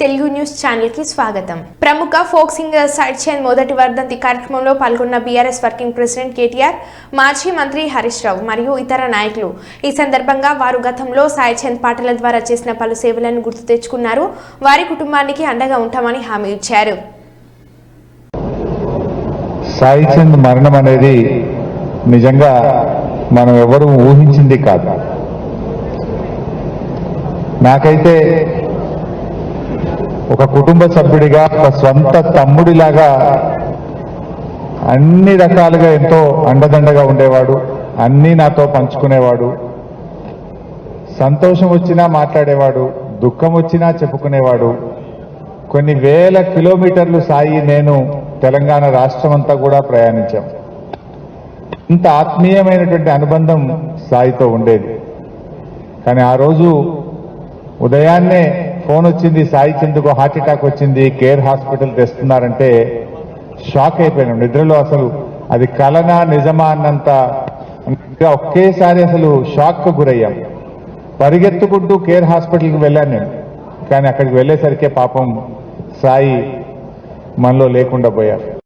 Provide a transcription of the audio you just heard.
Telugu news ఛానల్కి స్వాగతం. ప్రముఖ ఫోక్ సింగర్ సైడ్ మొదటి వర్ధంతి కార్యక్రమంలో పాల్గొన్న బీఆర్ఎస్ వర్కింగ్ ప్రెసిడెంట్ కేటీఆర్ మాజీ మంత్రి హరీష్ రావు మరియు ఇతర నాయకులు. ఈ సందర్భంగా వారు గతంలో సాయిచంద్ పాటల ద్వారా చేసిన పలు సేవలను గుర్తు తెచ్చుకున్నారు. వారి కుటుంబానికి అండగా ఉంటామని హామీ ఇచ్చారు. సాయిచంద్ మరణం అనేది నిజంగా మనం ఎవరు ఊహించింది కాదు. నాకైతే ఒక కుటుంబ సభ్యుడిగా ఒక స్వంత తమ్ముడిలాగా అన్ని రకాలుగా ఎంతో అండదండగా ఉండేవాడు అన్నీ నాతో పంచుకునేవాడు. సంతోషం వచ్చినా మాట్లాడేవాడు దుఃఖం వచ్చినా చెప్పుకునేవాడు. కొన్ని వేల కిలోమీటర్లు సాయి నేను తెలంగాణ రాష్ట్రం అంతా కూడా ప్రయాణించాం. ఇంత ఆత్మీయమైనటువంటి అనుబంధం సాయితో ఉండేది. కానీ ఆ రోజు ఉదయాన్నే ఫోన్ వచ్చింది సాయి చందుకు హార్ట్ అటాక్ వచ్చింది కేర్ హాస్పిటల్ తెస్తున్నారంటే షాక్ అయిపోయినాం. నిద్రలో అసలు అది కలనా నిజమా అన్నంత ఇంకా ఒకేసారి అసలు షాక్కు గురయ్యాం. పరిగెత్తుకుంటూ కేర్ హాస్పిటల్కి వెళ్ళాను నేను. కానీ అక్కడికి వెళ్ళేసరికే పాపం సాయి మనలో లేకుండా పోయారు.